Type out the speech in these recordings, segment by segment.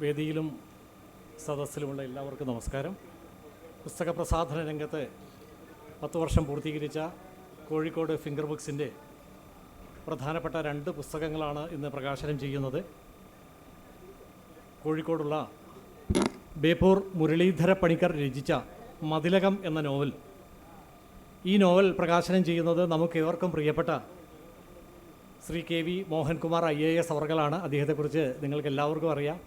വേദിയിലും സദസ്സിലുമുള്ള എല്ലാവർക്കും നമസ്കാരം. പുസ്തക പ്രസാധന രംഗത്ത് പത്ത് വർഷം പൂർത്തീകരിച്ച കോഴിക്കോട് ഫിംഗർ ബുക്സിന്റെ പ്രധാനപ്പെട്ട രണ്ട് പുസ്തകങ്ങളാണ് ഇന്ന് പ്രകാശനം ചെയ്യുന്നത്. കോഴിക്കോടുള്ള ബേപ്പൂർ മുരളീധര പണിക്കർ രചിച്ച മതിലകം എന്ന നോവൽ. ഈ നോവൽ പ്രകാശനം ചെയ്യുന്നത് നമുക്ക് ഏവർക്കും പ്രിയപ്പെട്ട Shri K V Mohankumar I A S അവർകളാണ്. അദ്ദേഹത്തെക്കുറിച്ച് നിങ്ങൾക്ക് എല്ലാവർക്കും അറിയാം.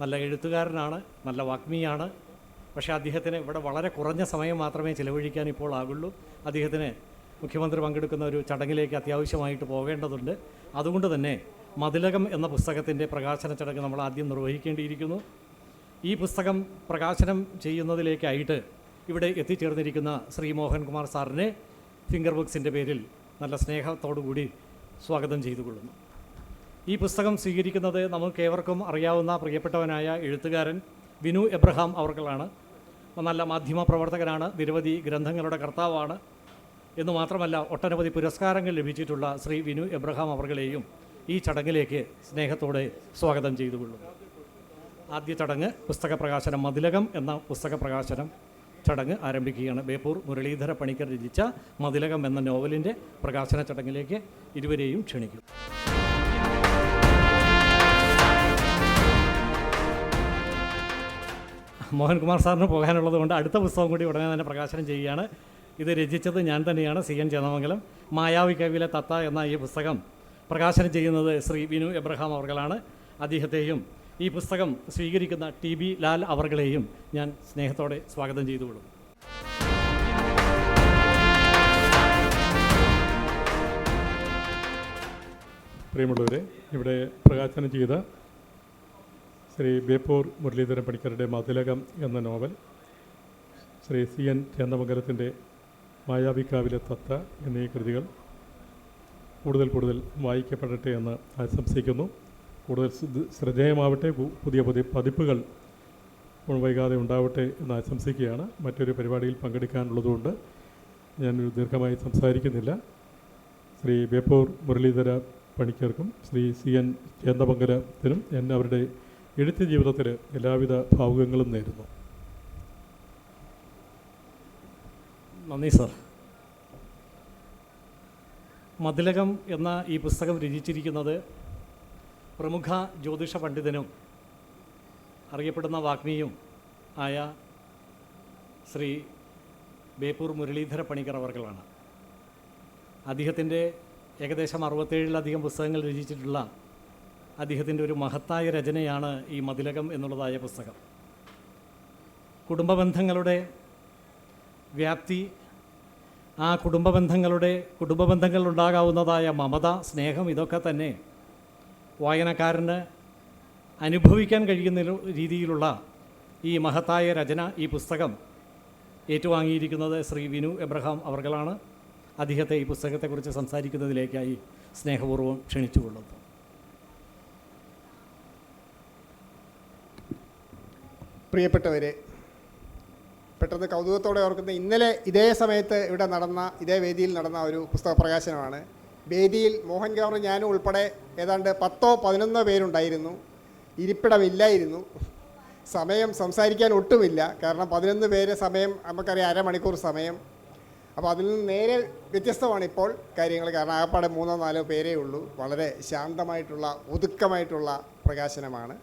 നല്ല എഴുത്തുകാരനാണ് നല്ല വാഗ്മിയാണ്. പക്ഷേ അദ്ദേഹത്തിന് ഇവിടെ വളരെ കുറഞ്ഞ സമയം മാത്രമേ ചിലവഴിക്കാൻ ഇപ്പോൾ ആകുള്ളൂ. അദ്ദേഹത്തിന് മുഖ്യമന്ത്രി പങ്കെടുക്കുന്ന ഒരു ചടങ്ങിലേക്ക് അത്യാവശ്യമായിട്ട് പോകേണ്ടതുണ്ട്. അതുകൊണ്ട് തന്നെ മതിലകം എന്ന പുസ്തകത്തിന്റെ പ്രകാശന ചടങ്ങ് നമ്മൾ ആദ്യം നിർവഹിക്കേണ്ടിയിരിക്കുന്നു. ഈ പുസ്തകം പ്രകാശനം ചെയ്യുന്നതിലേക്കായിട്ട് ഇവിടെ എത്തിച്ചേർന്നിരിക്കുന്ന ശ്രീ മോഹൻകുമാർ സാറിനെ ഫിംഗർ ബുക്സിന്റെ പേരിൽ നല്ല സ്നേഹത്തോടു കൂടി സ്വാഗതം ചെയ്തുകൊള്ളുന്നു. ഈ പുസ്തകം സ്വീകരിക്കുന്നത് നമുക്ക് ഏവർക്കും അറിയാവുന്ന പ്രിയപ്പെട്ടവനായ എഴുത്തുകാരൻ വിനു എബ്രഹാം അവർക്കളാണ് നല്ല മാധ്യമ പ്രവർത്തകനാണ് നിരവധി ഗ്രന്ഥങ്ങളുടെ കർത്താവാണ്. എന്ന് മാത്രമല്ല ഒട്ടനവധി പുരസ്കാരങ്ങൾ ലഭിച്ചിട്ടുള്ള ശ്രീ വിനു എബ്രഹാം അവർകളെയും ഈ ചടങ്ങിലേക്ക് സ്നേഹത്തോടെ സ്വാഗതം ചെയ്തുകൊള്ളുന്നു. ആദ്യ ചടങ്ങ് പുസ്തക പ്രകാശനം മതിലകം എന്ന പുസ്തക പ്രകാശനം ചടങ്ങ് ആരംഭിക്കുകയാണ്. ബേപ്പൂർ മുരളീധര പണിക്കർ രചിച്ച മതിലകം എന്ന നോവലിന്റെ പ്രകാശന ചടങ്ങിലേക്ക് ഇരുവരെയും ക്ഷണിക്കും മോഹൻകുമാർ സാറിന് പോകാനുള്ളത് കൊണ്ട് അടുത്ത പുസ്തകം കൂടി ഉടനെ തന്നെ പ്രകാശനം ചെയ്യുകയാണ്. ഇത് രചിച്ചത് ഞാൻ തന്നെയാണ് സി എൻ ചേന്നമംഗലം. മായാവി കവിയിലെ തത്ത എന്ന ഈ പുസ്തകം പ്രകാശനം ചെയ്യുന്നത് ശ്രീ വിനു എബ്രഹാം അവർകളാണ്. അദ്ദേഹത്തെയും ഈ പുസ്തകം സ്വീകരിക്കുന്ന ടി ബി ലാൽ അവർകളെയും ഞാൻ സ്നേഹത്തോടെ സ്വാഗതം ചെയ്തുകൊള്ളും പ്രിയമുള്ളവരെ ഇവിടെ പ്രകാശനം ചെയ്ത ശ്രീ ബേപ്പൂർ മുരളീധരൻ പണിക്കരുടെ മതിലകം എന്ന നോവൽ ശ്രീ സി എൻ ചേന്ദമംഗലത്തിന്റെ മായാവിക്കാവിലെ തത്ത എന്നീ കൃതികൾ കൂടുതൽ കൂടുതൽ വായിക്കപ്പെടട്ടെ എന്ന് ആശംസിക്കുന്നു. കൂടുതൽ ശ്രദ്ധ- ശ്രദ്ധേയമാവട്ടെ പുതിയ പുതിയ പതിപ്പുകൾ വൈകാതെ ഉണ്ടാവട്ടെ എന്ന് ആശംസിക്കുകയാണ്. മറ്റൊരു പരിപാടിയിൽ പങ്കെടുക്കാനുള്ളതുകൊണ്ട് ഞാനൊരു ദീർഘമായി സംസാരിക്കുന്നില്ല. ശ്രീ ബേപ്പൂർ മുരളീധര പണിക്കർക്കും ശ്രീ സി എൻ ചേന്ദമംഗലത്തിനും എന്നെ അവരുടെ എഴുത്ത് ജീവിതത്തിന് എല്ലാവിധ ഭാവുകങ്ങളും നേരുന്നു. നന്ദി സർ. മതിലകം എന്ന ഈ പുസ്തകം രചിച്ചിരിക്കുന്നത് പ്രമുഖ ജ്യോതിഷ പണ്ഡിതനും അറിയപ്പെടുന്ന വാഗ്മിയും ആയ ശ്രീ ബേപ്പൂർ മുരളീധര പണിക്കർ അവർകളാണ് അദ്ദേഹത്തിന്റെ ഏകദേശം അറുപത്തേഴിലധികം പുസ്തകങ്ങൾ രചിച്ചിട്ടുള്ള അദ്ദേഹത്തിന്റെ ഒരു മഹത്തായ രചനയാണ് ഈ മതിലകം എന്നുള്ളതായ പുസ്തകം. കുടുംബബന്ധങ്ങളുടെ വ്യാപ്തി ആ കുടുംബ ബന്ധങ്ങളുടെ കുടുംബ ബന്ധങ്ങളുണ്ടാകാവുന്നതായ മമത സ്നേഹം ഇതൊക്കെ തന്നെ വായനക്കാരന് അനുഭവിക്കാൻ കഴിയുന്ന രീതിയിലുള്ള ഈ മഹത്തായ രചന ഈ പുസ്തകം ഏറ്റുവാങ്ങിയിരിക്കുന്നത് ശ്രീ വിനു എബ്രഹാം അവർകളാണ്. അദ്ദേഹത്തെ ഈ പുസ്തകത്തെക്കുറിച്ച് സംസാരിക്കുന്നതിലേക്കായി സ്നേഹപൂർവം ക്ഷണിച്ചുകൊള്ളുന്നു. പ്രിയപ്പെട്ടവരെ പെട്ടെന്ന് കൗതുകത്തോടെ ഓർക്കുന്ന ഇന്നലെ ഇതേ സമയത്ത് ഇവിടെ നടന്ന ഇതേ വേദിയിൽ നടന്ന ഒരു പുസ്തക പ്രകാശനമാണ്. വേദിയിൽ മോഹൻ ഗവർണർ ഞാനും ഉൾപ്പെടെ ഏതാണ്ട് പത്തോ പതിനൊന്നോ പേരുണ്ടായിരുന്നു. ഇരിപ്പിടമില്ലായിരുന്നു. സമയം സംസാരിക്കാൻ ഒട്ടുമില്ല. കാരണം പതിനൊന്ന് പേരെ സമയം നമുക്കറിയാം അരമണിക്കൂർ സമയം. അപ്പോൾ അതിൽ നിന്ന് നേരെ വ്യത്യസ്തമാണ് ഇപ്പോൾ കാര്യങ്ങൾ. കാരണം ആകപ്പാടെ മൂന്നോ നാലോ പേരേ ഉള്ളൂ. വളരെ ശാന്തമായിട്ടുള്ള ഒതുക്കമായിട്ടുള്ള പ്രകാശനമാണ്.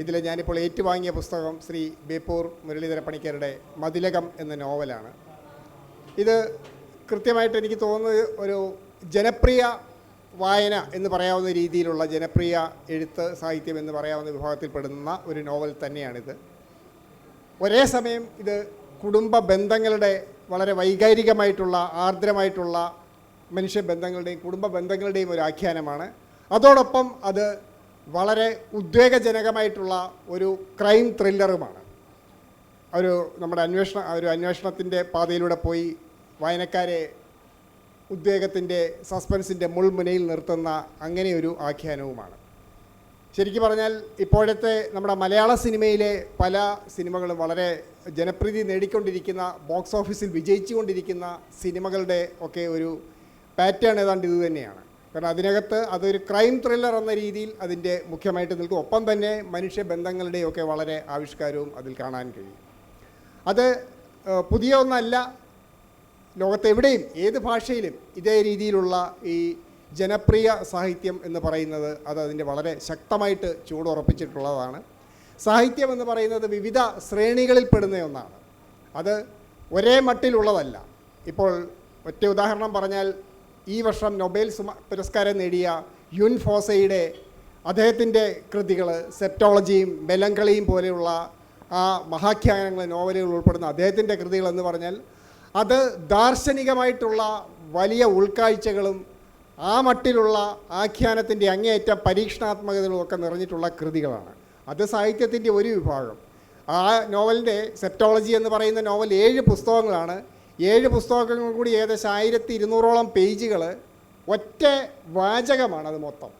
ഇതിൽ ഞാനിപ്പോൾ ഏറ്റുവാങ്ങിയ പുസ്തകം ശ്രീ ബേപ്പൂർ മുരളീധര പണിക്കരുടെ മതിലകം എന്ന നോവലാണ്. ഇത് കൃത്യമായിട്ട് എനിക്ക് തോന്നുന്നത് ഒരു ജനപ്രിയ വായന എന്ന് പറയാവുന്ന രീതിയിലുള്ള ജനപ്രിയ എഴുത്ത് സാഹിത്യം എന്ന് പറയാവുന്ന വിഭാഗത്തിൽപ്പെടുന്ന ഒരു നോവൽ തന്നെയാണിത്. ഒരേ സമയം ഇത് കുടുംബ ബന്ധങ്ങളുടെ വളരെ വൈകാരികമായിട്ടുള്ള ആർദ്രമായിട്ടുള്ള മനുഷ്യ ബന്ധങ്ങളുടെയും കുടുംബ ബന്ധങ്ങളുടെയും ഒരു ആഖ്യാനമാണ്. അതോടൊപ്പം അത് വളരെ ഉദ്വേഗജനകമായിട്ടുള്ള ഒരു ക്രൈം ത്രില്ലറുമാണ് ഒരു നമ്മുടെ അന്വേഷണ ഒരു അന്വേഷണത്തിന്റെ പാതയിലൂടെ പോയി വായനക്കാരെ ഉദ്വേഗത്തിന്റെ സസ്പെൻസിന്റെ മുൾമുനയിൽ നിർത്തുന്ന അങ്ങനെയൊരു ആഖ്യാനവുമാണ്. ശരിക്കും പറഞ്ഞാൽ ഇപ്പോഴത്തെ നമ്മുടെ മലയാള സിനിമയിലെ പല സിനിമകളും വളരെ ജനപ്രീതി നേടിക്കൊണ്ടിരിക്കുന്ന ബോക്സ് ഓഫീസിൽ വിജയിച്ചുകൊണ്ടിരിക്കുന്ന സിനിമകളുടെ ഒക്കെ ഒരു പാറ്റേൺ ഏതാണ്ട് ഇത് തന്നെയാണ്. കാരണം അതിനകത്ത് അതൊരു ക്രൈം ത്രില്ലർ എന്ന രീതിയിൽ അതിന്റെ മുഖ്യമായിട്ട് നിൽക്കും. ഒപ്പം തന്നെ മനുഷ്യബന്ധങ്ങളുടെയൊക്കെ വളരെ ആവിഷ്കാരവും അതിൽ കാണാൻ കഴിയും. അത് പുതിയ ഒന്നല്ല ലോകത്തെവിടെയും ഏത് ഭാഷയിലും ഇതേ രീതിയിലുള്ള ഈ ജനപ്രിയ സാഹിത്യം എന്ന് പറയുന്നത് അത് അതിന്റെ വളരെ ശക്തമായിട്ട് ചൂടുറപ്പിച്ചിട്ടുള്ളതാണ്. സാഹിത്യം എന്ന് പറയുന്നത് വിവിധ ശ്രേണികളിൽ പെടുന്ന ഒന്നാണ്. അത് ഒരേ മട്ടിലുള്ളതല്ല. ഇപ്പോൾ ഒറ്റ ഉദാഹരണം പറഞ്ഞാൽ ഈ വർഷം നൊബേൽ പുരസ്കാരം നേടിയ യുൻ ഫോസയുടെ അദ്ദേഹത്തിന്റെ കൃതികൾ സെപ്റ്റോളജിയും മെലങ്കളിയും പോലെയുള്ള ആ മഹാഖ്യാനങ്ങൾ നോവലുകൾ ഉൾപ്പെടുന്ന അദ്ദേഹത്തിന്റെ കൃതികൾ എന്ന് പറഞ്ഞാൽ അത് ദാർശനികമായിട്ടുള്ള വലിയ ഉൾക്കാഴ്ചകളും ആ മട്ടിലുള്ള ആഖ്യാനത്തിന്റെ അങ്ങേയറ്റം പരീക്ഷണാത്മകതകളും ഒക്കെ നിറഞ്ഞിട്ടുള്ള കൃതികളാണ്. അത് സാഹിത്യത്തിന്റെ ഒരു വിഭാഗം. ആ നോവലിന്റെ സെപ്റ്റോളജി എന്ന് പറയുന്ന നോവൽ ഏഴ് പുസ്തകങ്ങളാണ്. ഏഴ് പുസ്തകങ്ങൾ കൂടി ഏകദേശം ആയിരത്തി ഇരുന്നൂറോളം പേജുകൾ ഒറ്റ വാചകമാണ് അത് മൊത്തം.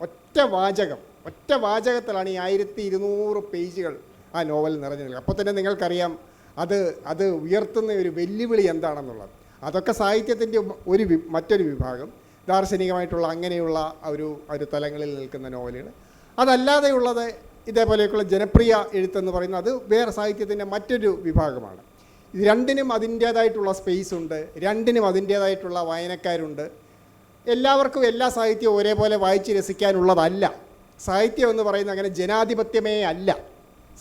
ഒറ്റ വാചകം. ഒറ്റ വാചകത്തിലാണ് ഈ ആയിരത്തി ഇരുന്നൂറ് പേജുകൾ ആ നോവൽ നിറഞ്ഞു നിൽക്കുക അപ്പോൾ തന്നെ നിങ്ങൾക്കറിയാം അത് അത് ഉയർത്തുന്ന ഒരു വെല്ലുവിളി എന്താണെന്നുള്ളത്. അതൊക്കെ സാഹിത്യത്തിന്റെ ഒരു മറ്റൊരു വിഭാഗം. ദാർശനികമായിട്ടുള്ള അങ്ങനെയുള്ള ഒരു ഒരു തലങ്ങളിൽ നിൽക്കുന്ന നോവലുകൾ. അതല്ലാതെയുള്ളത് ഇതേപോലെയൊക്കെയുള്ള ജനപ്രിയ എഴുത്തെന്ന് പറയുന്നത് അത് വേറെ സാഹിത്യത്തിന്റെ മറ്റൊരു വിഭാഗമാണ്. രണ്ടിനും അതിന്റേതായിട്ടുള്ള സ്പേസ് ഉണ്ട് രണ്ടിനും അതിന്റേതായിട്ടുള്ള വായനക്കാരുണ്ട്. എല്ലാവർക്കും എല്ലാ സാഹിത്യവും ഒരേപോലെ വായിച്ച് രസിക്കാനുള്ളതല്ല. സാഹിത്യം എന്ന് പറയുന്നത് അങ്ങനെ ജനാധിപത്യമേ അല്ല.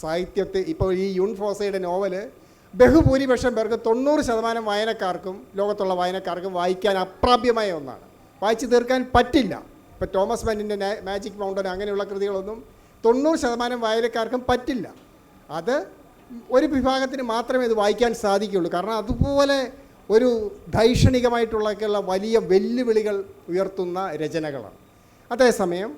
സാഹിത്യത്തെ ഇപ്പോൾ ഈ യുൺ ഫോസയുടെ നോവൽ ബഹുഭൂരിപക്ഷം പേർക്ക് തൊണ്ണൂറ് ശതമാനം വായനക്കാർക്കും ലോകത്തുള്ള വായനക്കാർക്കും വായിക്കാൻ അപ്രാപ്യമായ ഒന്നാണ്. വായിച്ചു തീർക്കാൻ പറ്റില്ല. ഇപ്പോൾ തോമസ് മാനിന്റെ മാജിക് മൗണ്ടൻ അങ്ങനെയുള്ള കൃതികളൊന്നും തൊണ്ണൂറ് ശതമാനം വായനക്കാർക്കും പറ്റില്ല. അത് ഒരു വിഭാഗത്തിന് മാത്രമേ ഇത് വായിക്കാൻ സാധിക്കുകയുള്ളൂ. കാരണം അതുപോലെ ഒരു ധൈഷണികമായിട്ടുള്ള വലിയ വെല്ലുവിളികൾ ഉയർത്തുന്ന രചനകളാണ്. അതേസമയം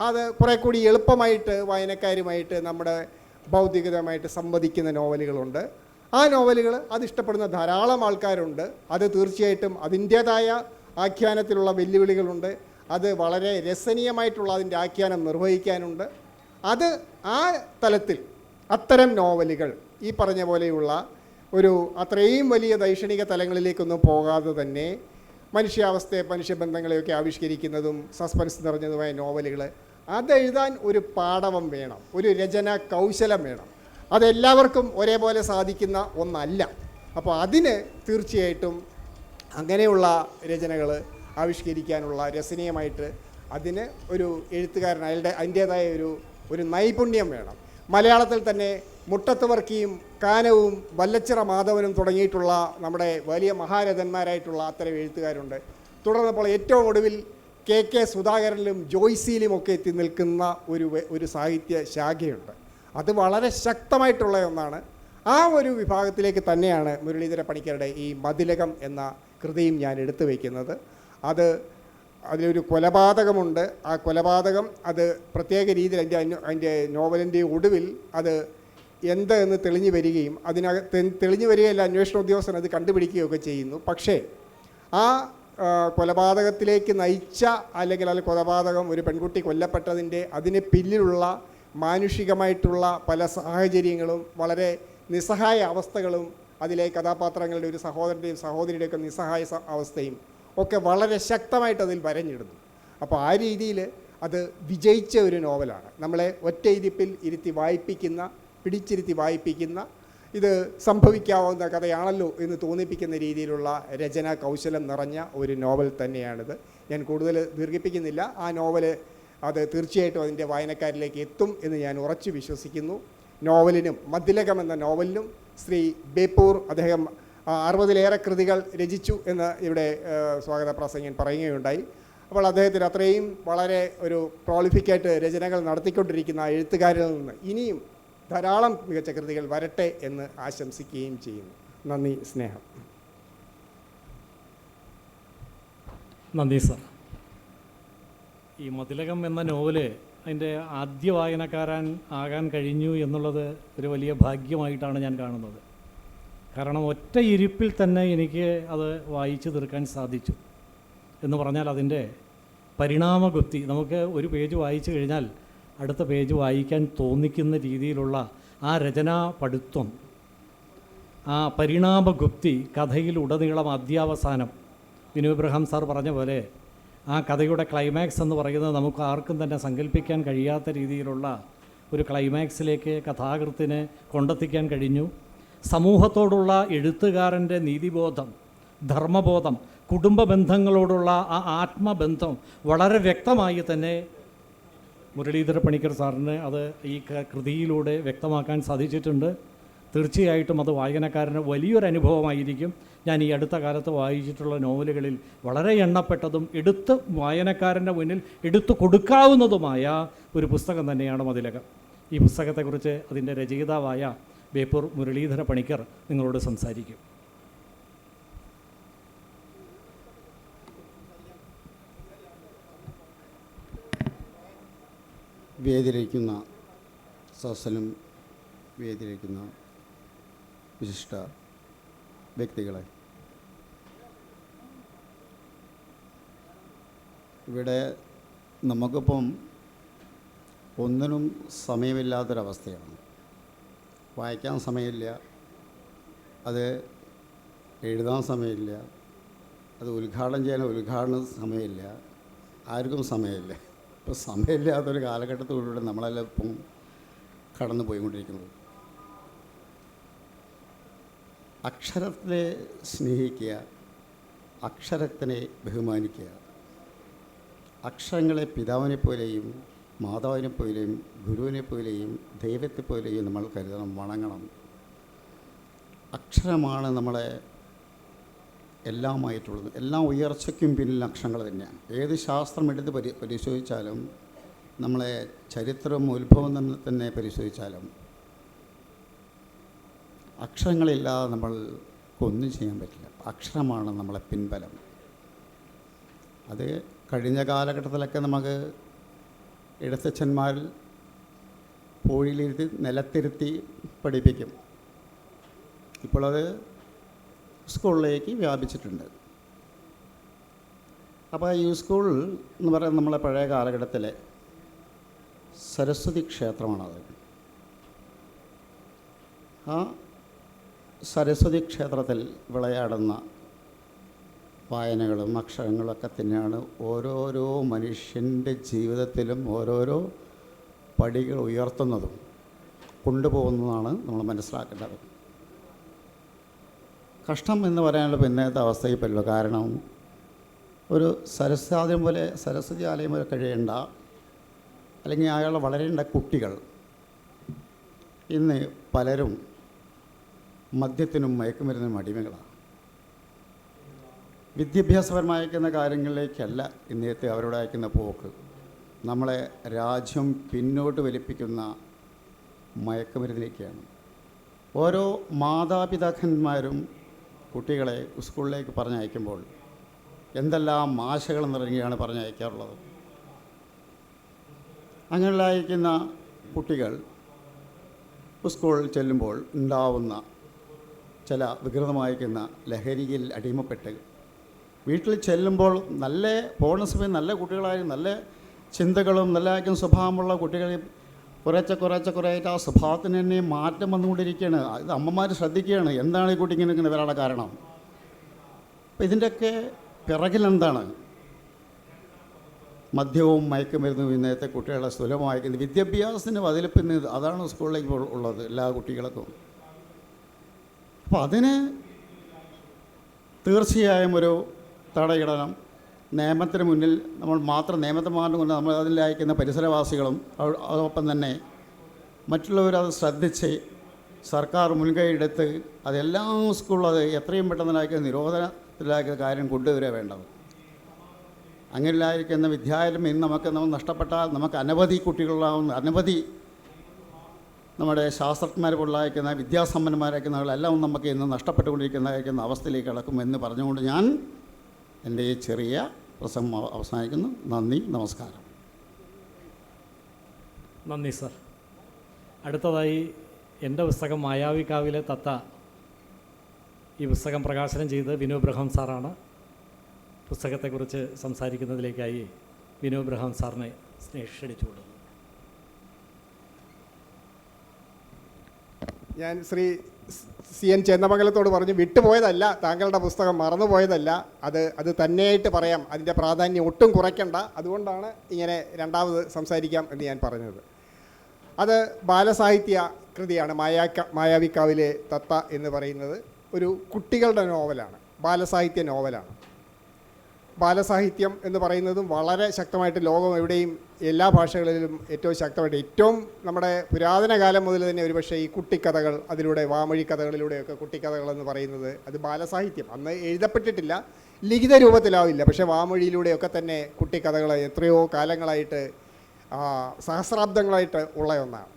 അത് കുറേ കൂടി എളുപ്പമായിട്ട് വായനക്കാരുമായിട്ട് നമ്മുടെ ഭൗതികതമായിട്ട് സംവദിക്കുന്ന നോവലുകളുണ്ട്. ആ നോവലുകൾ അതിഷ്ടപ്പെടുന്ന ധാരാളം ആൾക്കാരുണ്ട്. അത് തീർച്ചയായിട്ടും അതിന്റേതായ ആഖ്യാനത്തിലുള്ള വെല്ലുവിളികളുണ്ട്. അത് വളരെ രസനീയമായിട്ടുള്ള അതിന്റെ ആഖ്യാനം നിർവഹിക്കാനുണ്ട്. അത് ആ തലത്തിൽ അത്തരം നോവലുകൾ ഈ പറഞ്ഞ പോലെയുള്ള ഒരു അത്രയും വലിയ ദൈക്ഷണിക തലങ്ങളിലേക്കൊന്നും പോകാതെ തന്നെ മനുഷ്യാവസ്ഥയെ മനുഷ്യബന്ധങ്ങളെയൊക്കെ ആവിഷ്കരിക്കുന്നതും സസ്പെൻസ് നിറഞ്ഞതുമായ നോവലുകൾ അതെഴുതാൻ ഒരു പാടവം വേണം ഒരു രചന കൗശലം വേണം. അതെല്ലാവർക്കും ഒരേപോലെ സാധിക്കുന്ന ഒന്നല്ല. അപ്പോൾ അതിന് തീർച്ചയായിട്ടും അങ്ങനെയുള്ള രചനകൾ ആവിഷ്കരിക്കാനുള്ള രസനീയമായിട്ട് അതിന് ഒരു എഴുത്തുകാരൻ അയാളുടെ അതിന്റേതായ ഒരു ഒരു നൈപുണ്യം വേണം. മലയാളത്തിൽ തന്നെ മുട്ടത്ത് വർക്കിയും കാനവും വല്ലച്ചിറ മാധവനും തുടങ്ങിയിട്ടുള്ള നമ്മുടെ വലിയ മഹാരഥന്മാരായിട്ടുള്ള അത്തരം എഴുത്തുകാരുണ്ട്. തുടർന്നപ്പോൾ ഏറ്റവും ഒടുവിൽ കെ കെ സുധാകരനിലും ജോയ്സിയിലും ഒക്കെ എത്തി നിൽക്കുന്ന ഒരു ഒരു സാഹിത്യ ശാഖയുണ്ട്. അത് വളരെ ശക്തമായിട്ടുള്ള ഒന്നാണ്. ആ ഒരു വിഭാഗത്തിലേക്ക് തന്നെയാണ് മുരളീധര പണിക്കരുടെ ഈ മതിലകം എന്ന കൃതിയും ഞാൻ എടുത്തു വയ്ക്കുന്നത്. അത് അതിലൊരു കൊലപാതകമുണ്ട്. ആ കൊലപാതകം അത് പ്രത്യേക രീതിയിൽ അതിന്റെ അതിന്റെ നോവലിന്റെ ഒടുവിൽ അത് എന്ത് എന്ന് തെളിഞ്ഞു വരികയും അതിനകത്ത് തെളിഞ്ഞു വരികയല്ല അന്വേഷണ ഉദ്യോഗസ്ഥൻ അത് കണ്ടുപിടിക്കുകയൊക്കെ ചെയ്യുന്നു. പക്ഷേ ആ ആ, കൊലപാതകത്തിലേക്ക് നയിച്ച അല്ലെങ്കിൽ അതിൽ കൊലപാതകം ഒരു പെൺകുട്ടി കൊല്ലപ്പെട്ടതിന്റെ അതിന് പിന്നിലുള്ള മാനുഷികമായിട്ടുള്ള പല സാഹചര്യങ്ങളും വളരെ നിസ്സഹായ അവസ്ഥകളും അതിലെ കഥാപാത്രങ്ങളുടെ ഒരു സഹോദരന്റെയും സഹോദരിയുടെയൊക്കെ നിസ്സഹായ അവസ്ഥയും ഒക്കെ വളരെ ശക്തമായിട്ട് അതിൽ വരഞ്ഞിടുന്നു. അപ്പോൾ ആ രീതിയിൽ അത് വിജയിച്ച ഒരു നോവലാണ്. നമ്മളെ ഒറ്റ ഇരിപ്പിൽ ഇരുത്തി വായിപ്പിക്കുന്ന പിടിച്ചിരുത്തി വായിപ്പിക്കുന്ന ഇത് സംഭവിക്കാവുന്ന കഥയാണല്ലോ എന്ന് തോന്നിപ്പിക്കുന്ന രീതിയിലുള്ള രചനാ കൗശലം നിറഞ്ഞ ഒരു നോവൽ തന്നെയാണിത്. ഞാൻ കൂടുതൽ ദീർഘിപ്പിക്കുന്നില്ല. ആ നോവൽ അത് തീർച്ചയായിട്ടും അതിന്റെ വായനക്കാരിലേക്ക് എത്തും എന്ന് ഞാൻ ഉറച്ചു വിശ്വസിക്കുന്നു. നോവലിനും മദ്ദിലകം എന്ന നോവലിനും ശ്രീ ബേപ്പൂർ അദ്ദേഹം അറുപതിലേറെ കൃതികൾ രചിച്ചു എന്ന് ഇവിടെ സ്വാഗത പ്രസംഗൻ പറയുകയുണ്ടായി. അപ്പോൾ അദ്ദേഹത്തിന് അത്രയും വളരെ ഒരു പ്രോളിഫിക്കായിട്ട് രചനകൾ നടത്തിക്കൊണ്ടിരിക്കുന്ന എഴുത്തുകാരിൽ നിന്ന് ഇനിയും ധാരാളം മികച്ച കൃതികൾ വരട്ടെ എന്ന് ആശംസിക്കുകയും ചെയ്യുന്നു. നന്ദി സ്നേഹം. നന്ദി സർ. ഈ മതിലകം എന്ന നോവൽ അതിന്റെ ആദ്യ വായനക്കാരൻ ആകാൻ കഴിഞ്ഞു എന്നുള്ളത് ഒരു വലിയ ഭാഗ്യമായിട്ടാണ് ഞാൻ കാണുന്നത്. കാരണം ഒറ്റ ഇരിപ്പിൽ തന്നെ എനിക്ക് അത് വായിച്ചു തീർക്കാൻ സാധിച്ചു. എന്ന് പറഞ്ഞാൽ അതിന്റെ പരിണാമഗുപ്തി നമുക്ക് ഒരു പേജ് വായിച്ചു കഴിഞ്ഞാൽ അടുത്ത പേജ് വായിക്കാൻ തോന്നിക്കുന്ന രീതിയിലുള്ള ആ രചനാ പടുത്വം ആ പരിണാമഗുപ്തി കഥയിൽ ഉടനീളം അധ്യാവസാനം. വിനു ഇബ്രഹാം സാർ പറഞ്ഞ പോലെ ആ കഥയുടെ ക്ലൈമാക്സ് എന്ന് പറയുന്നത് നമുക്ക് ആർക്കും തന്നെ സങ്കല്പിക്കാൻ കഴിയാത്ത രീതിയിലുള്ള ഒരു ക്ലൈമാക്സിലേക്ക് കഥാകൃത്തിനെ കൊണ്ടെത്തിക്കാൻ കഴിഞ്ഞു. സമൂഹത്തോടുള്ള എഴുത്തുകാരന്റെ നീതിബോധം ധർമ്മബോധം കുടുംബ ബന്ധങ്ങളോടുള്ള ആ ആത്മബന്ധം വളരെ വ്യക്തമായി തന്നെ മുരളീധര പണിക്കർ സാറിന് അത് ഈ കൃതിയിലൂടെ വ്യക്തമാക്കാൻ സാധിച്ചിട്ടുണ്ട്. തീർച്ചയായിട്ടും അത് വായനക്കാരന് വലിയൊരു അനുഭവമായിരിക്കും. ഞാൻ ഈ അടുത്ത കാലത്ത് വായിച്ചിട്ടുള്ള നോവലുകളിൽ വളരെ എണ്ണപ്പെട്ടതും എടുത്ത് വായനക്കാരന്റെ മുന്നിൽ എടുത്തു കൊടുക്കാവുന്നതുമായ ഒരു പുസ്തകം തന്നെയാണ് മതിലകം. ഈ പുസ്തകത്തെക്കുറിച്ച് അതിന്റെ രചയിതാവായ ബേപ്പൂർ മുരളീധര പണിക്കർ നിങ്ങളോട് സംസാരിക്കും. വേദിരയ്ക്കുന്ന സദസ്സിലും വേദിരയ്ക്കുന്ന വിശിഷ്ട വ്യക്തികളെ ഇവിടെ നമുക്കിപ്പം ഒന്നിനും സമയമില്ലാത്തൊരവസ്ഥയാണ്. വായിക്കാൻ സമയമില്ല. അത് എഴുതാൻ സമയമില്ല. അത് ഉദ്ഘാടനം ചെയ്യാൻ ഉദ്ഘാടന സമയമില്ല. ആർക്കും സമയമില്ല. ഇപ്പോൾ സമയമില്ലാത്തൊരു കാലഘട്ടത്തിലൂടെ നമ്മളെല്ലാം ഇപ്പം കടന്നു പോയിക്കൊണ്ടിരിക്കുന്നത്. അക്ഷരത്തെ സ്നേഹിക്കുക അക്ഷരത്തിനെ ബഹുമാനിക്കുക. അക്ഷരങ്ങളെ പിതാവിനെ പോലെയും മാതാവിനെ പോലെയും ഗുരുവിനെ പോലെയും ദൈവത്തെ പോലെയും നമ്മൾ കരുതണം വണങ്ങണം. അക്ഷരമാണ് നമ്മളെ എല്ലാമായിട്ടുള്ളത്. എല്ലാ ഉയർച്ചയ്ക്കും പിന്നിൽ അക്ഷരങ്ങൾ തന്നെയാണ്. ഏത് ശാസ്ത്രം എടുത്ത് പരി പരിശോധിച്ചാലും നമ്മളെ ചരിത്രവും ഉത്ഭവം തന്നെ പരിശോധിച്ചാലും അക്ഷരങ്ങളില്ലാതെ നമ്മൾക്കൊന്നും ചെയ്യാൻ പറ്റില്ല. അക്ഷരമാണ് നമ്മളെ പിൻബലം. അത് കഴിഞ്ഞ കാലഘട്ടത്തിലൊക്കെ നമുക്ക് എഴുത്തച്ഛന്മാർ പൂഴിയിലിരുത്തി നിലത്തിരുത്തി പഠിപ്പിക്കും. ഇപ്പോൾ അത് സ്കൂളിലേക്ക് വ്യാപിച്ചിട്ടുണ്ട്. അപ്പോൾ ഈ സ്കൂൾ എന്ന് പറയുന്നത് നമ്മളെ പഴയ കാലഘട്ടത്തിലെ സരസ്വതി ക്ഷേത്രമാണത്. ആ സരസ്വതി ക്ഷേത്രത്തിൽ വിളയാടുന്ന വായനകളും അക്ഷരങ്ങളൊക്കെ തന്നെയാണ് ഓരോരോ മനുഷ്യന്റെ ജീവിതത്തിലും ഓരോരോ പടികൾ ഉയർത്തുന്നതും കൊണ്ടുപോകുന്നതാണ് നമ്മൾ മനസ്സിലാക്കേണ്ടത്. കഷ്ടം എന്ന് പറയാനുള്ള പിന്നത്തെ അവസ്ഥയിൽ പറ്റുള്ളൂ കാരണം ഒരു സരസ്വാദ്യം പോലെ സരസ്വതി ആലയം പോലെ കഴിയേണ്ട അല്ലെങ്കിൽ അയാൾ വളരേണ്ട കുട്ടികൾ ഇന്ന് പലരും മദ്യത്തിനും മയക്കുമരുന്നിനും അടിമകളാണ്. വിദ്യാഭ്യാസപരമായിരിക്കുന്ന കാര്യങ്ങളിലേക്കല്ല ഇന്നത്തെ അവരോട് അയക്കുന്ന പോക്ക്. നമ്മളെ രാജ്യം പിന്നോട്ട് വലിപ്പിക്കുന്ന മയക്കുമരുന്നിലേക്കാണ്. ഓരോ മാതാപിതാക്കന്മാരും കുട്ടികളെ സ്കൂളിലേക്ക് പറഞ്ഞയക്കുമ്പോൾ എന്തെല്ലാം ആശകൾ നിറഞ്ഞാണ് പറഞ്ഞയക്കാറുള്ളത്. അങ്ങനെയുള്ള അയക്കുന്ന കുട്ടികൾ സ്കൂളിൽ ചെല്ലുമ്പോൾ ഉണ്ടാവുന്ന ചില വികൃതമായിരിക്കുന്ന ലഹരിയിൽ അടിമപ്പെട്ട് വീട്ടിൽ ചെല്ലുമ്പോൾ നല്ല പോകുന്ന സമയം നല്ല കുട്ടികളായും നല്ല ചിന്തകളും നല്ല ആയിരിക്കും സ്വഭാവമുള്ള കുട്ടികളെ കുറേച്ചെ കുറേച്ചെ കുറേയായിട്ട് ആ സ്വഭാവത്തിന് തന്നെ മാറ്റം വന്നുകൊണ്ടിരിക്കുകയാണ്. ഇത് അമ്മമാർ ശ്രദ്ധിക്കുകയാണ്. എന്താണ് ഈ കുട്ടി ഇങ്ങനെ ഇങ്ങനെ വരാനുള്ള കാരണം? അപ്പം ഇതിന്റെയൊക്കെ പിറകിലെന്താണ് മദ്യവും മയക്കുമരുന്നും ഇന്നത്തെ കുട്ടികളെ സുലഭമായിരിക്കുന്നത്. വിദ്യാഭ്യാസത്തിന് വതിലിപ്പിന് അതാണ് സ്കൂളിലേക്ക് ഉള്ളത് എല്ലാ കുട്ടികൾക്കും. അപ്പോൾ അതിന് തീർച്ചയായും ഒരു തടയിടണം. നിയമത്തിന് മുന്നിൽ നമ്മൾ മാത്രം നിയമത്തെ മാറ്റം കൊണ്ട് നമ്മൾ അതിൽ അയക്കുന്ന പരിസരവാസികളും അതോടൊപ്പം തന്നെ മറ്റുള്ളവരത് ശ്രദ്ധിച്ച് സർക്കാർ മുൻകൈ എടുത്ത് അതെല്ലാ സ്കൂളിലും അത് എത്രയും പെട്ടെന്നായിരിക്കും നിരോധനത്തിലാക്കിയ കാര്യം കൊണ്ടുവരിക വേണ്ടത്. അങ്ങനെയായിരിക്കുന്ന വിദ്യാലയം ഇന്ന് നമുക്ക് നമ്മൾ നഷ്ടപ്പെട്ടാൽ നമുക്ക് അനവധി കുട്ടികളാവുന്ന അനവധി നമ്മുടെ ശാസ്ത്രജ്ഞന്മാർ പോലായിരിക്കുന്ന വിദ്യാസമ്പന്നന്മാരായിരിക്കുന്നവരെല്ലാം നമുക്ക് ഇന്ന് നഷ്ടപ്പെട്ടുകൊണ്ടിരിക്കുന്നതായിരിക്കുന്ന അവസ്ഥയിലേക്ക് കിടക്കും എന്ന് പറഞ്ഞുകൊണ്ട് ഞാൻ എന്റെ ഈ ചെറിയ പ്രസംഗം അവ- അവസാനിക്കുന്നു. നന്ദി നമസ്കാരം. നന്ദി സർ. അടുത്തതായി എന്റെ പുസ്തകം മായാവിക്കാവിലെ തത്ത ഈ പുസ്തകം പ്രകാശനം ചെയ്ത് വിനു ബ്രഹം സാറാണ് പുസ്തകത്തെക്കുറിച്ച് സംസാരിക്കുന്നതിലേക്കായി വിനു ബ്രഹം സാറിനെ സ്നേഹിച്ചടിച്ചു കൊടുക്കുന്നു ഞാൻ ശ്രീ സി എൻ ചെന്നമംഗലത്തോട് പറഞ്ഞു വിട്ടുപോയതല്ല താങ്കളുടെ പുസ്തകം മറന്നുപോയതല്ല അത് അത് തന്നെയായിട്ട് പറയാം. അതിന്റെ പ്രാധാന്യം ഒട്ടും കുറയ്ക്കണ്ട. അതുകൊണ്ടാണ് ഇങ്ങനെ രണ്ടാമത് സംസാരിക്കാം എന്ന് ഞാൻ പറഞ്ഞത്. അത് ബാലസാഹിത്യ കൃതിയാണ് മായാക്ക മായാവിക്കാവിലെ തത്ത എന്ന് പറയുന്നത്. ഒരു കുട്ടികളുടെ നോവലാണ് ബാലസാഹിത്യ നോവലാണ്. ബാലസാഹിത്യം എന്ന് പറയുന്നതും വളരെ ശക്തമായിട്ട് ലോകം എവിടെയും എല്ലാ ഭാഷകളിലും ഏറ്റവും ശക്തമായിട്ട് ഏറ്റവും നമ്മുടെ പുരാതന കാലം മുതൽ തന്നെ ഒരുപക്ഷെ ഈ കുട്ടിക്കഥകൾ അതിലൂടെ വാമൊഴി കഥകളിലൂടെയൊക്കെ കുട്ടിക്കഥകൾ എന്ന് പറയുന്നത് അത് ബാലസാഹിത്യം. അന്ന് എഴുതപ്പെട്ടിട്ടില്ല ലിഖിത രൂപത്തിലാവില്ല. പക്ഷേ വാമൊഴിയിലൂടെയൊക്കെ തന്നെ കുട്ടിക്കഥകൾ എത്രയോ കാലങ്ങളായിട്ട് സഹസ്രാബ്ദങ്ങളായിട്ട് ഉള്ള ഒന്നാണ്.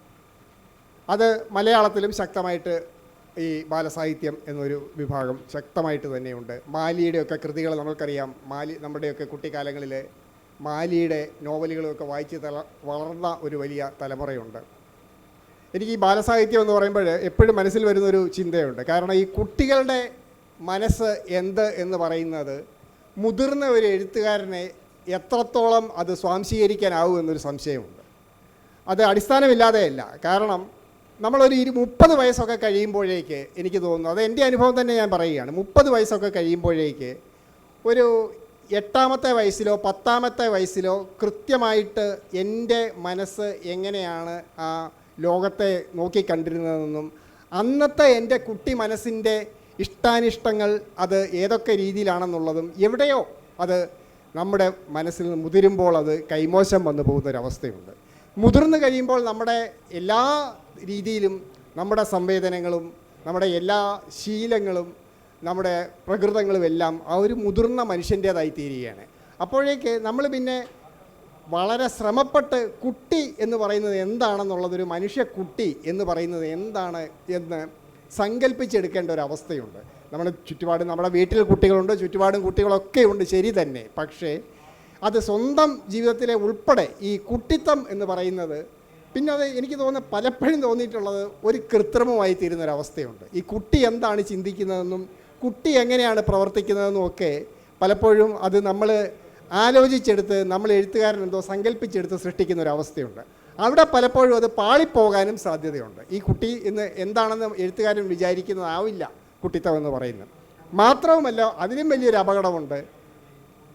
അത് മലയാളത്തിലും ശക്തമായിട്ട് ഈ ബാലസാഹിത്യം എന്നൊരു വിഭാഗം ശക്തമായിട്ട് തന്നെയുണ്ട്. മാലിയുടെയൊക്കെ കൃതികൾ നമ്മൾക്കറിയാം. മാലി നമ്മുടെയൊക്കെ കുട്ടിക്കാലങ്ങളിൽ മാലിയുടെ നോവലുകളൊക്കെ വായിച്ച് തല വളർന്ന ഒരു വലിയ തലമുറയുണ്ട്. എനിക്ക് ഈ ബാലസാഹിത്യം എന്ന് പറയുമ്പോൾ എപ്പോഴും മനസ്സിൽ വരുന്നൊരു ചിന്തയുണ്ട്. കാരണം ഈ കുട്ടികളുടെ മനസ്സ് എന്ത് എന്ന് പറയുന്നത് മുതിർന്ന ഒരു എഴുത്തുകാരനെ എത്രത്തോളം അത് സ്വാംശീകരിക്കാനാവും എന്നൊരു സംശയമുണ്ട്. അത് അടിസ്ഥാനമില്ലാതെയല്ല. കാരണം നമ്മളൊരു ഇരു മുപ്പത് വയസ്സൊക്കെ കഴിയുമ്പോഴേക്ക് എനിക്ക് തോന്നുന്നു അത് എന്റെ അനുഭവം തന്നെ ഞാൻ പറയുകയാണ് മുപ്പത് വയസ്സൊക്കെ കഴിയുമ്പോഴേക്ക് ഒരു എട്ടാമത്തെ വയസ്സിലോ പത്താമത്തെ വയസ്സിലോ കൃത്യമായിട്ട് എന്റെ മനസ്സ് എങ്ങനെയാണ് ആ ലോകത്തെ നോക്കിക്കണ്ടിരുന്നതെന്നും അന്നത്തെ എന്റെ കുട്ടി മനസ്സിന്റെ ഇഷ്ടാനിഷ്ടങ്ങൾ അത് ഏതൊക്കെ രീതിയിലാണെന്നുള്ളതും എവിടെയോ അത് നമ്മുടെ മനസ്സിൽ നിന്ന് മുതിരുമ്പോൾ അത് കൈമോശം വന്നു പോകുന്നൊരവസ്ഥയുണ്ട്. മുതിർന്നു കഴിയുമ്പോൾ നമ്മുടെ എല്ലാ രീതിയിലും നമ്മുടെ സംവേദനങ്ങളും നമ്മുടെ എല്ലാ ശീലങ്ങളും നമ്മുടെ പ്രകൃതങ്ങളുമെല്ലാം ആ ഒരു മുതിർന്ന മനുഷ്യന്റേതായി തീരുകയാണ്. അപ്പോഴേക്ക് നമ്മൾ പിന്നെ വളരെ ശ്രമപ്പെട്ട് കുട്ടി എന്ന് പറയുന്നത് എന്താണെന്നുള്ളതൊരു മനുഷ്യ കുട്ടി എന്ന് പറയുന്നത് എന്താണ് എന്ന് സങ്കല്പിച്ചെടുക്കേണ്ട ഒരു അവസ്ഥയുണ്ട്. നമ്മുടെ ചുറ്റുപാട് നമ്മുടെ വീട്ടിൽ കുട്ടികളുണ്ട് ചുറ്റുപാടും കുട്ടികളൊക്കെ ഉണ്ട് ശരി തന്നെ. പക്ഷേ അത് സ്വന്തം ജീവിതത്തിലെ ഉൾപ്പെടെ ഈ കുട്ടിത്തം എന്ന് പറയുന്നത് പിന്നെ അത് എനിക്ക് തോന്നുന്ന പലപ്പോഴും തോന്നിയിട്ടുള്ളത് ഒരു കൃത്രിമമായി തീരുന്നൊരവസ്ഥയുണ്ട്. ഈ കുട്ടി എന്താണ് ചിന്തിക്കുന്നതെന്നും കുട്ടി എങ്ങനെയാണ് പ്രവർത്തിക്കുന്നതെന്നും ഒക്കെ പലപ്പോഴും അത് നമ്മൾ ആലോചിച്ചെടുത്ത് നമ്മൾ എഴുത്തുകാരൻ എന്തോ സങ്കല്പിച്ചെടുത്ത് സൃഷ്ടിക്കുന്ന ഒരു അവസ്ഥയുണ്ട് അവിടെ പലപ്പോഴും അത് പാളിപ്പോകാനും സാധ്യതയുണ്ട്. ഈ കുട്ടി ഇന്ന് എന്താണെന്ന് എഴുത്തുകാരൻ വിചാരിക്കുന്നതാവില്ല കുട്ടിത്തം എന്ന് പറയുന്നത്. മാത്രവുമല്ല അതിലും വലിയൊരു അപകടമുണ്ട്.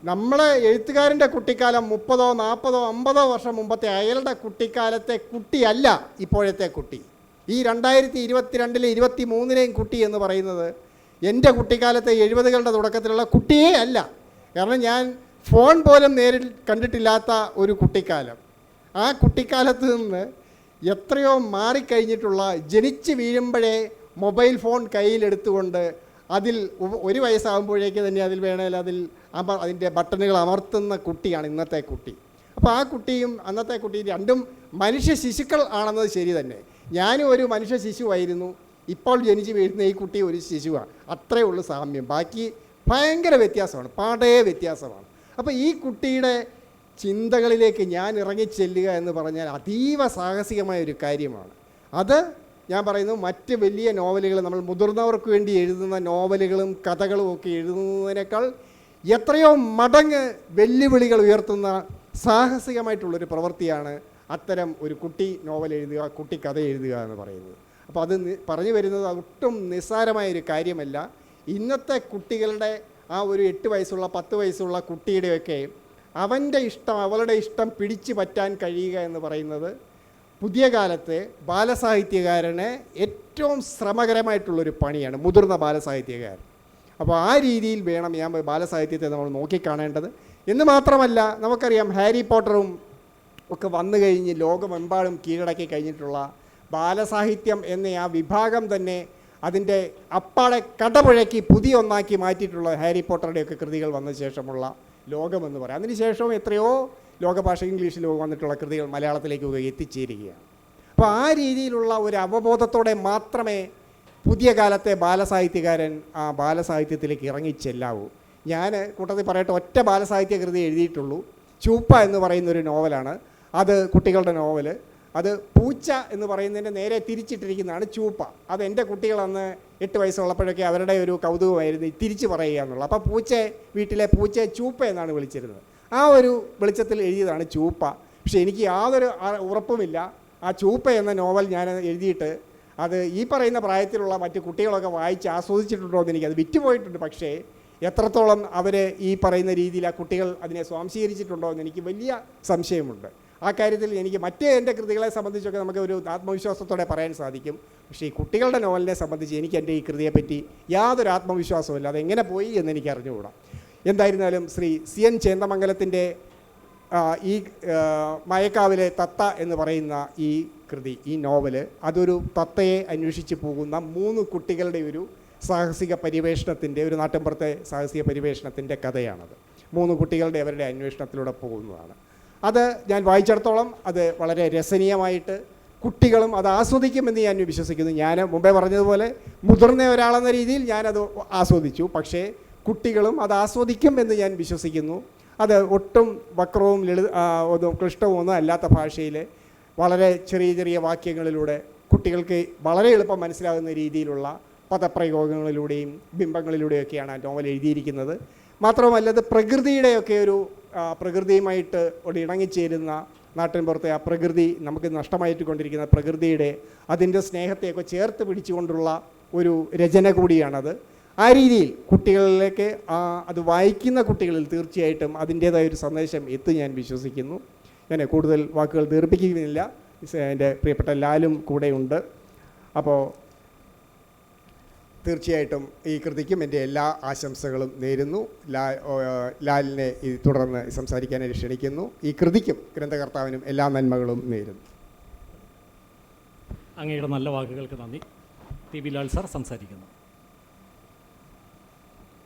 നമ്മളെ എഴുത്തുകാരന്റെ കുട്ടിക്കാലം മുപ്പതോ നാൽപ്പതോ അമ്പതോ വർഷം മുമ്പത്തെ അയാളുടെ കുട്ടിക്കാലത്തെ കുട്ടിയല്ല ഇപ്പോഴത്തെ കുട്ടി. ഈ രണ്ടായിരത്തി ഇരുപത്തിരണ്ടിലെ ഇരുപത്തി മൂന്നിലെയും കുട്ടി എന്ന് പറയുന്നത് എന്റെ കുട്ടിക്കാലത്തെ എഴുപതുകളുടെ തുടക്കത്തിലുള്ള കുട്ടിയേ അല്ല. കാരണം ഞാൻ ഫോൺ പോലും നേരിൽ കണ്ടിട്ടില്ലാത്ത ഒരു കുട്ടിക്കാലം. ആ കുട്ടിക്കാലത്ത് നിന്ന് എത്രയോ മാറിക്കഴിഞ്ഞിട്ടുള്ള ജനിച്ച് വീഴുമ്പോഴേ മൊബൈൽ ഫോൺ കയ്യിലെടുത്തുകൊണ്ട് അതിൽ ഒരു വയസ്സാകുമ്പോഴേക്ക് തന്നെ അതിൽ വേണേൽ അതിൽ അമർ അതിന്റെ ബട്ടണുകൾ അമർത്തുന്ന കുട്ടിയാണ് ഇന്നത്തെ കുട്ടി. അപ്പോൾ ആ കുട്ടിയും അന്നത്തെ കുട്ടിയും രണ്ടും മനുഷ്യ ശിശുക്കൾ ആണെന്നത് ശരി തന്നെ. ഞാനും ഒരു മനുഷ്യ ശിശുവായിരുന്നു. ഇപ്പോൾ ജനിച്ച് വീഴുന്ന ഈ കുട്ടി ഒരു ശിശുവാണ്. അത്രയേ ഉള്ളൂ സാമ്യം. ബാക്കി ഭയങ്കര വ്യത്യാസമാണ്. പാടേ വ്യത്യാസമാണ്. അപ്പോൾ ഈ കുട്ടിയുടെ ചിന്തകളിലേക്ക് ഞാൻ ഇറങ്ങിച്ചെല്ലുക എന്ന് പറഞ്ഞാൽ അതീവ സാഹസികമായ ഒരു കാര്യമാണ്. അത് ഞാൻ പറയുന്നു മറ്റ് വലിയ നോവലുകൾ നമ്മൾ മുതിർന്നവർക്ക് വേണ്ടി എഴുതുന്ന നോവലുകളും കഥകളും ഒക്കെ എഴുതുന്നതിനേക്കാൾ എത്രയോ മടങ്ങ് വെല്ലുവിളികൾ ഉയർത്തുന്ന സാഹസികമായിട്ടുള്ളൊരു പ്രവൃത്തിയാണ് അത്തരം ഒരു കുട്ടി നോവൽ എഴുതുക കുട്ടി കഥ എഴുതുക എന്ന് പറയുന്നത്. അപ്പോൾ അത് പറഞ്ഞു വരുന്നത് ഒട്ടും നിസ്സാരമായ ഒരു കാര്യമല്ല. ഇന്നത്തെ കുട്ടികളുടെ ആ ഒരു എട്ട് വയസ്സുള്ള പത്ത് വയസ്സുള്ള കുട്ടിയുടെയൊക്കെ അവന്റെ ഇഷ്ടം അവളുടെ ഇഷ്ടം പിടിച്ചു പറ്റാൻ കഴിയുക എന്ന് പറയുന്നത് പുതിയ കാലത്തെ ബാലസാഹിത്യകാരന് ഏറ്റവും ശ്രമകരമായിട്ടുള്ളൊരു പണിയാണ് മുതിർന്ന ബാലസാഹിത്യകാരൻ. അപ്പോൾ ആ രീതിയിൽ വേണം ഞാൻ ബാലസാഹിത്യത്തെ നമ്മൾ നോക്കിക്കാണേണ്ടത് എന്ന് മാത്രമല്ല നമുക്കറിയാം ഹാരി പോട്ടറും ഒക്കെ വന്നു കഴിഞ്ഞ് ലോകമെമ്പാടും കീഴടക്കി കഴിഞ്ഞിട്ടുള്ള ബാലസാഹിത്യം എന്ന ആ വിഭാഗം തന്നെ അതിന്റെ അപ്പാടെ കടപുഴക്കി പുതിയ ഒന്നാക്കി മാറ്റിയിട്ടുള്ള ഹാരി പോട്ടറുടെയൊക്കെ കൃതികൾ വന്ന ശേഷമുള്ള ലോകമെന്ന് പറയാം. അതിനുശേഷവും എത്രയോ ലോകഭാഷ ഇംഗ്ലീഷിൽ വന്നിട്ടുള്ള കൃതികൾ മലയാളത്തിലേക്ക് എത്തിച്ചേരുകയാണ്. അപ്പോൾ ആ രീതിയിലുള്ള ഒരു അവബോധത്തോടെ മാത്രമേ പുതിയ കാലത്തെ ബാലസാഹിത്യകാരൻ ആ ബാലസാഹിത്യത്തിലേക്ക് ഇറങ്ങിച്ചെല്ലാവൂ. ഞാൻ കൂട്ടത്തിൽ പറയട്ടെ ഒറ്റ ബാലസാഹിത്യ കൃതി എഴുതിയിട്ടുള്ളൂ. ചൂപ്പ എന്ന് പറയുന്നൊരു നോവലാണ്. അത് കുട്ടികളുടെ നോവൽ. അത് പൂച്ച എന്ന് പറയുന്നതിന്റെ നേരെ തിരിച്ചിട്ടിരിക്കുന്നതാണ് ചൂപ്പ. അത് എന്റെ കുട്ടികളന്ന് എട്ട് വയസ്സുള്ളപ്പോഴൊക്കെ അവരുടെ ഒരു കൗതുകമായിരുന്നു. തിരിച്ച് പറയുക എന്നുള്ളത്. അപ്പോൾ പൂച്ച വീട്ടിലെ പൂച്ചയെ ചൂപ്പ എന്നാണ് വിളിച്ചിരുന്നത്. ആ ഒരു വെളിച്ചത്തിൽ എഴുതിയതാണ് ചൂപ്പ. പക്ഷെ എനിക്ക് യാതൊരു ഉറപ്പുമില്ല. ആ ചൂപ്പ എന്ന നോവൽ ഞാൻ എഴുതിയിട്ട് അത് ഈ പറയുന്ന പ്രായത്തിലുള്ള മറ്റ് കുട്ടികളൊക്കെ വായിച്ച് ആസ്വദിച്ചിട്ടുണ്ടോ എന്ന് എനിക്കത് വിറ്റുപോയിട്ടുണ്ട്. പക്ഷേ എത്രത്തോളം അവർ ഈ പറയുന്ന രീതിയിൽ ആ കുട്ടികൾ അതിനെ സ്വാംശീകരിച്ചിട്ടുണ്ടോ എന്ന് എനിക്ക് വലിയ സംശയമുണ്ട്. ആ കാര്യത്തിൽ എനിക്ക് മറ്റേ എന്റെ കൃതികളെ സംബന്ധിച്ചൊക്കെ നമുക്ക് ഒരു ആത്മവിശ്വാസത്തോടെ പറയാൻ സാധിക്കും. പക്ഷേ ഈ കുട്ടികളുടെ നോവലിനെ സംബന്ധിച്ച് എനിക്ക് എന്റെ ഈ കൃതിയെപ്പറ്റി യാതൊരു ആത്മവിശ്വാസമില്ല അതെങ്ങനെ പോയി എന്ന് എനിക്ക് അറിഞ്ഞുകൂടാ. എന്തായിരുന്നാലും ശ്രീ സി എൻ ചേന്ദമംഗലത്തിന്റെ ഈ മയക്കാവിലെ തത്ത എന്ന് പറയുന്ന ഈ കൃതി ഈ നോവൽ അതൊരു തത്തയെ അന്വേഷിച്ച് പോകുന്ന മൂന്ന് കുട്ടികളുടെ ഒരു സാഹസിക പരിവേഷണത്തിന്റെ ഒരു നാട്ടിൻപുറത്തെ സാഹസിക പരിവേഷണത്തിന്റെ കഥയാണത്. മൂന്ന് കുട്ടികളുടെ അവരുടെ അന്വേഷണത്തിലൂടെ പോകുന്നതാണ്. അത് ഞാൻ വായിച്ചിടത്തോളം അത് വളരെ രസനീയമായിട്ട് കുട്ടികളും അത് ആസ്വദിക്കുമെന്ന് ഞാൻ വിശ്വസിക്കുന്നു. ഞാൻ മുമ്പേ പറഞ്ഞതുപോലെ മുതിർന്ന ഒരാളെന്ന രീതിയിൽ ഞാനത് ആസ്വദിച്ചു. പക്ഷേ കുട്ടികളും അത് ആസ്വദിക്കും എന്ന് ഞാൻ വിശ്വസിക്കുന്നു. അത് ഒട്ടും വക്രവും ലളിത ഒന്നും ക്ലിഷ്ടവും ഒന്നും അല്ലാത്ത ഭാഷയിൽ വളരെ ചെറിയ ചെറിയ വാക്യങ്ങളിലൂടെ കുട്ടികൾക്ക് വളരെ എളുപ്പം മനസ്സിലാകുന്ന രീതിയിലുള്ള പദപ്രയോഗങ്ങളിലൂടെയും ബിംബങ്ങളിലൂടെയൊക്കെയാണ് നോവൽ എഴുതിയിരിക്കുന്നത്. മാത്രമല്ല അത് പ്രകൃതിയുടെയൊക്കെ ഒരു പ്രകൃതിയുമായിട്ട് ഇണങ്ങിച്ചേരുന്ന നാട്ടിൻപുറത്തെ ആ പ്രകൃതി നമുക്ക് നഷ്ടമായിട്ട് കൊണ്ടിരിക്കുന്ന പ്രകൃതിയുടെ അതിന്റെ സ്നേഹത്തെയൊക്കെ ചേർത്ത് പിടിച്ചുകൊണ്ടുള്ള ഒരു രചന കൂടിയാണത്. ആ രീതിയിൽ കുട്ടികളിലേക്ക് അത് വായിക്കുന്ന കുട്ടികളിൽ തീർച്ചയായിട്ടും അതിന്റേതായ ഒരു സന്ദേശം എത്തും ഞാൻ വിശ്വസിക്കുന്നു. ഞാൻ കൂടുതൽ വാക്കുകൾ ദീർഘിപ്പിക്കുന്നില്ല എന്റെ പ്രിയപ്പെട്ട ലാലും കൂടെയുണ്ട്. അപ്പോൾ തീർച്ചയായിട്ടും ഈ കൃതിക്കും എന്റെ എല്ലാ ആശംസകളും നേരുന്നു. ലാ ലാലിനെ ഈ തുടർന്ന് സംസാരിക്കാനായി ക്ഷണിക്കുന്നു. ഈ കൃതിക്കും ഗ്രന്ഥകർത്താവിനും എല്ലാ നന്മകളും നേരുന്നു. അങ്ങയുടെ നല്ല വാക്കുകൾക്ക് നന്ദി. ടി ബി ലാൽ സാർ സംസാരിക്കുന്നു.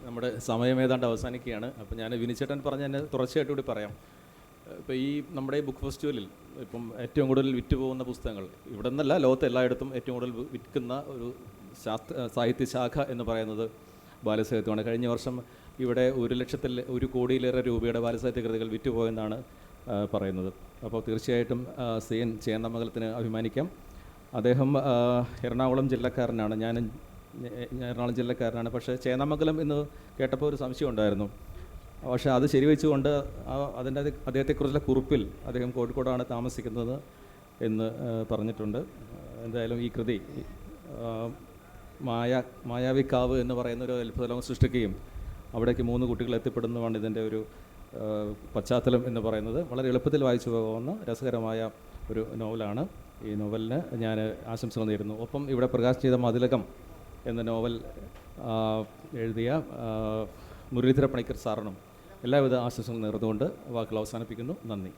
നമ്മുടെ സമയം ഏതാണ്ട് അവസാനിക്കുകയാണ്. അപ്പോൾ ഞാൻ വിനിച്ചേട്ടൻ പറഞ്ഞ തന്നെ തുടർച്ചയായിട്ട് കൂടി പറയാം. ഇപ്പോൾ ഈ നമ്മുടെ ഈ ബുക്ക് ഫെസ്റ്റിവലിൽ ഇപ്പം ഏറ്റവും കൂടുതൽ വിറ്റ് പോകുന്ന പുസ്തകങ്ങൾ ഇവിടെ നിന്നല്ല ലോകത്ത് എല്ലായിടത്തും ഏറ്റവും കൂടുതൽ വിൽക്കുന്ന ഒരു ശാസ്ത്ര സാഹിത്യശാഖ എന്ന് പറയുന്നത് ബാലസാഹിത്യമാണ്. കഴിഞ്ഞ വർഷം ഇവിടെ ഒരു ലക്ഷത്തിൽ ഒരു കോടിയിലേറെ രൂപയുടെ ബാലസാഹിത്യ കൃതികൾ വിറ്റുപോയെന്നാണ് പറയുന്നത്. അപ്പോൾ തീർച്ചയായിട്ടും സി എൻ ചേന്നമംഗലത്തിന് അഭിമാനിക്കാം. അദ്ദേഹം എറണാകുളം ജില്ലക്കാരനാണ്. ഞാൻ എറണാകുളം ജില്ലക്കാരനാണ്. പക്ഷേ ചേന്നമംഗലം എന്ന് കേട്ടപ്പോൾ ഒരു സംശയം ഉണ്ടായിരുന്നു. പക്ഷേ അത് ശരിവെച്ചുകൊണ്ട് അതിന്റെ അത് അദ്ദേഹത്തെക്കുറിച്ചുള്ള കുറിപ്പിൽ അദ്ദേഹം കോഴിക്കോടാണ് താമസിക്കുന്നത് എന്ന് പറഞ്ഞിട്ടുണ്ട്. എന്തായാലും ഈ കൃതി മായ മായാവിക്കാവ് എന്ന് പറയുന്ന ഒരു അത്ഭുതലോകം സൃഷ്ടിക്കുകയും അവിടേക്ക് മൂന്ന് കുട്ടികൾ എത്തിപ്പെടുന്നതാണ് ഇതിന്റെ ഒരു പശ്ചാത്തലം എന്ന് പറയുന്നത്. വളരെ എളുപ്പത്തിൽ വായിച്ചു പോകുന്ന രസകരമായ ഒരു നോവലാണ് ഈ നോവലിന് ഞാൻ ആശംസകൾ നേരുന്നു. ഒപ്പം ഇവിടെ പ്രകാശ് ചെയ്ത മതിലകം എന്ന നോവൽ എഴുതിയ മുരളീധര പണിക്കർ സാറിനും എല്ലാവിധ ആശംസകളും നേർന്നുകൊണ്ട് വാക്കുകൾ അവസാനിപ്പിക്കുന്നു. നന്ദി.